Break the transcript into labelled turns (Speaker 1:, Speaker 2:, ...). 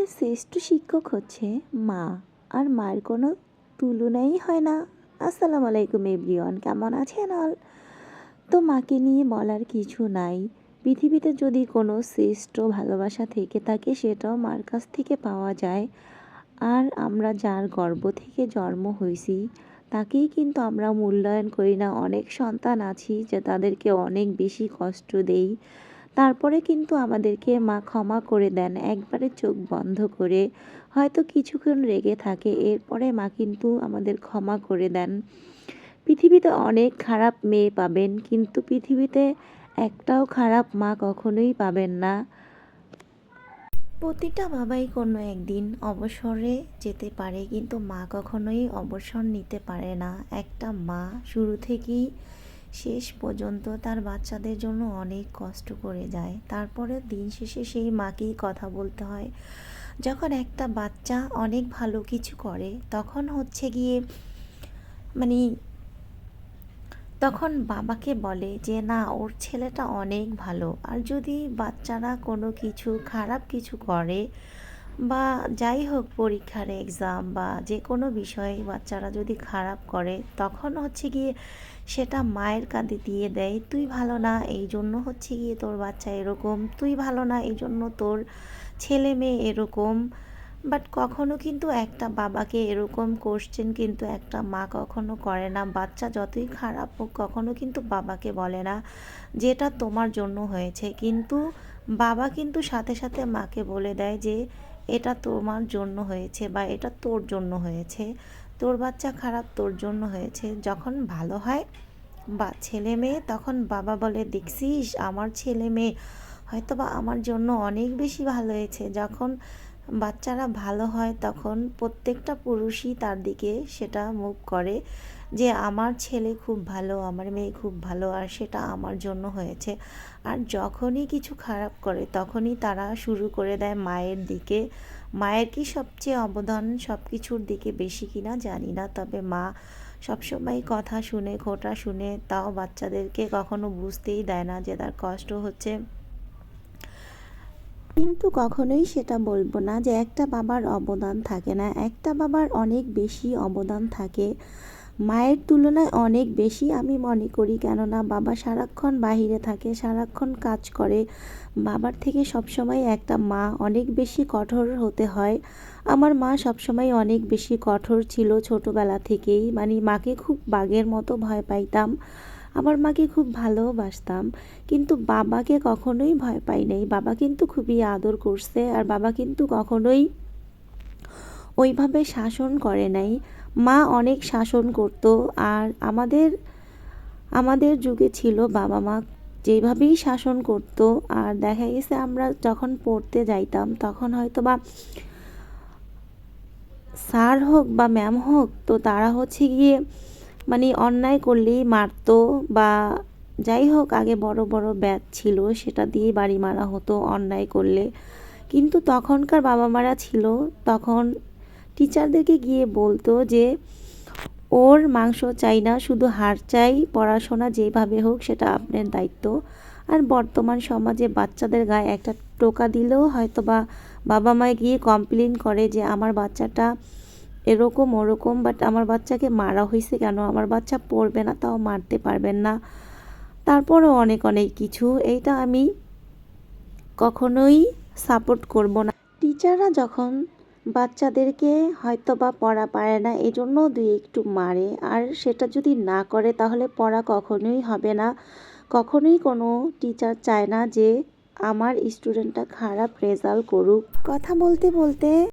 Speaker 1: পৃথিবীতে শ্রেষ্ঠ শিক্ষক হচ্ছে মা। আর মায়ের কোনো তুলনাই হয় না। আসসালামু আলাইকুম এভরিওয়ান, কেমন আছেন অল তো মাকে নিয়ে বলার কিছু নাই। পৃথিবীতে যদি কোনো শ্রেষ্ঠ ভালোবাসা থেকে থাকে, সেটাও মার কাছ থেকে পাওয়া যায়। আর আমরা যার গর্ভ থেকে জন্ম হয়েছি তাকেই কিন্তু আমরা মূল্যায়ন করি না। অনেক সন্তান আছি যে তাদেরকে অনেক বেশি কষ্ট দেই। তারপরে কিন্তু আমাদেরকে মা ক্ষমা করে দেন। একবারে চোখ বন্ধ করে হয়তো কিছুক্ষণ রেগে থাকে, এরপরে মা কিন্তু আমাদের ক্ষমা করে দেন। পৃথিবীতে অনেক খারাপ মেয়ে পাবেন, কিন্তু পৃথিবীতে একটাও খারাপ মা কখনোই পাবেন না। প্রতিটা বাবাই কোনো একদিন অবসরে যেতে পারে, কিন্তু মা কখনোই অবসর নিতে পারে না। একটা মা শুরু থেকেই শেষ পর্যন্ত তার বাচ্চাদের জন্য অনেক কষ্ট করে যায়। তারপরে দিন শেষে সেই মাকেই কথা বলতে হয়। যখন একটা বাচ্চা অনেক ভালো কিছু করে, তখন হচ্ছে গিয়ে মানে তখন বাবাকে বলে যে, না, ওর ছেলেটা অনেক ভালো। আর যদি বাচ্চারা কোনো কিছু, খারাপ কিছু করে বা যাই হোক পরীক্ষার এক্সাম বা যে কোনো বিষয়ে বাচ্চারা যদি খারাপ করে, তখন হচ্ছে গিয়ে সেটা মায়ের কাঁধে দিয়ে দেয়, তুই ভালো না, এই জন্য হচ্ছে গিয়ে তোর বাচ্চা এরকম, তুই ভালো না, এই জন্য তোর ছেলে মেয়ে এরকম। বাট কখনো কিন্তু একটা বাবাকে এরকম কোশ্চেন কিন্তু একটা মা কখনো করে না। বাচ্চা যতই খারাপ হোক, কখনো কিন্তু বাবাকে বলে না যেটা তোমার জন্য হয়েছে। কিন্তু বাবা কিন্তু সাথে সাথে মাকে বলে দেয় যে এটা তোমার জন্য হয়েছে বা এটা তোর জন্য হয়েছে। তোর বাচ্চা খারাপ তোর জন্য হয়েছে। যখন ভালো হয় বা ছেলে মেয়ে, তখন বাবা বলে, দেখছিস, আমার ছেলে মেয়ে হয়তো বা আমার জন্য অনেক বেশি ভালো হয়েছে। যখন বাচ্চারা ভালো হয় তখন প্রত্যেকটা পুরুষই তার দিকে সেটা মুখ করে যে আমার ছেলে খুব ভালো, আমার মেয়ে খুব ভালো আর সেটা আমার জন্য হয়েছে। আর যখনই কিছু খারাপ করে তখনই তারা শুরু করে দেয় মায়ের দিকে। মায়ের কি সবচেয়ে অবদান সব কিছুর দিকে বেশি কিনা জানি না, তবে মা সবসময় কথা শুনে, খোটা শুনে তাও বাচ্চাদেরকে কখনো বুঝতেই দেয় না যে তার কষ্ট হচ্ছে। কিন্তু কখনোই সেটা বলব না যে একটা বাবার অবদান থাকে না। একটা বাবার অনেক বেশি অবদান থাকে। মায়ের তুলনায় অনেক বেশি আমি মনে করি, কেননা বাবা সারাক্ষণ বাহিরে থাকে, সারাক্ষণ কাজ করে। বাবার থেকে সবসময় একটা মা অনেক বেশি কঠোর হতে হয়। আমার মা সবসময় অনেক বেশি কঠোর ছিল ছোটোবেলা থেকেই। মানে মাকে খুব বাঘের মতো ভয় পাইতাম। আমার মাকে খুব ভালোবাসতাম। কিন্তু বাবাকে কখনোই ভয় পাই নাই। বাবা কিন্তু খুবই আদর করছে আর বাবা কিন্তু কখনোই ওইভাবে শাসন করে নাই। মা অনেক শাসন করত আর আমাদের আমাদের যুগে ছিল বাবা মা যেভাবেই শাসন করত আর দেখা গেছে আমরা যখন পড়তে যাইতাম তখন হয়তো বা স্যার হোক বা ম্যাম হোক তো তারা হচ্ছে গিয়ে মানে অন্যায় করলেই মারতো বা যাই হোক, আগে বড় বড় ব্যাট ছিল, সেটা দিয়ে বাড়ি মারা হতো অন্যায় করলে। কিন্তু তখনকার বাবা মারা ছিল, তখন টিচারদেরকে গিয়ে বলতো যে, ওর মাংস চাই না, শুধু হার চাই, পড়াশোনা যেভাবে হোক, সেটা আপনার দায়িত্ব। আর বর্তমান সমাজে বাচ্চাদের গায়ে একটা টোকা দিলেও হয়তো বা বাবা মায় গিয়ে কমপ্লেন করে যে, আমার বাচ্চাটা এরকম ওরকম বাট আমার বাচ্চাকে মারা হয়েছে কেন? আমার বাচ্চা পড়বে না, তাও মারতে পারবেন না। তারপরও অনেক অনেক কিছু। এইটা আমি কখনোই সাপোর্ট করব না। টিচাররা যখন বাচ্চাদেরকে হয়তো বা পড়া পারে না, এজন্য দুই একটু মারে। আর সেটা যদি না করে, তাহলে পড়া কখনোই হবে না। কখনোই কোনো টিচার চায় না যে আমার স্টুডেন্টটা খারাপ রেজাল্ট করুক। কথা বলতে বলতে